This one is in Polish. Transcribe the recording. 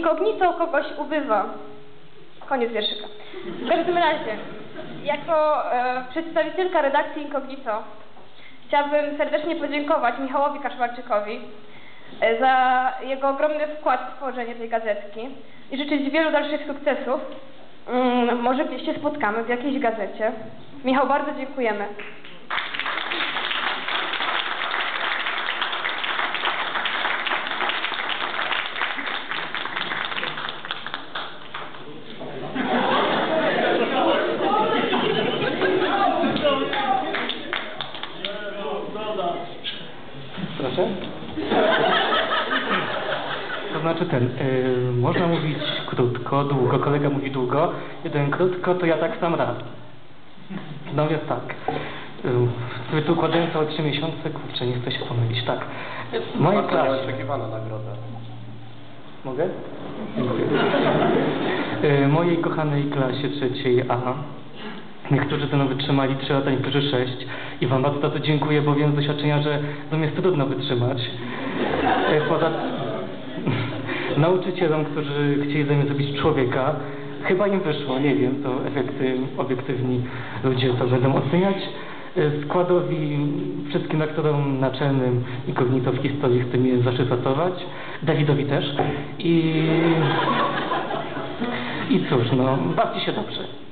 Inkognito kogoś ubywa. Koniec wierszyka. W każdym razie, jako e, przedstawicielka redakcji Inkognito chciałabym serdecznie podziękować Michałowi Kaszmarczykowi e, za jego ogromny wkład w tworzenie tej gazetki i życzyć wielu dalszych sukcesów. Mm, może gdzieś się spotkamy w jakiejś gazecie. Michał, bardzo dziękujemy. Proszę? To znaczy ten, y, można mówić krótko, długo, kolega mówi długo, jeden krótko, to ja tak sam raz. No więc tak, y, tu układając o trzy miesiące, kurczę, nie chcę się pomylić, tak. W mojej Bardzo klasie... nieoczekiwana nagroda. Mogę? Dziękuję. Y, mojej kochanej klasie trzeciej A Niektórzy to wytrzymali 3 lata, niektórzy 6. I Wam bardzo za to dziękuję, bo wiem z doświadczenia, że to mi jest trudno wytrzymać. E, Poza nauczycielom, którzy chcieli ze mnie zrobić człowieka, chyba im wyszło, nie wiem, to efekty obiektywni ludzie to będą oceniać. E, Składowi, wszystkim aktorom naczelnym i kognito w historii chcę mnie zaszyfrować, Dawidowi też. I, I cóż, no, bawcie się dobrze.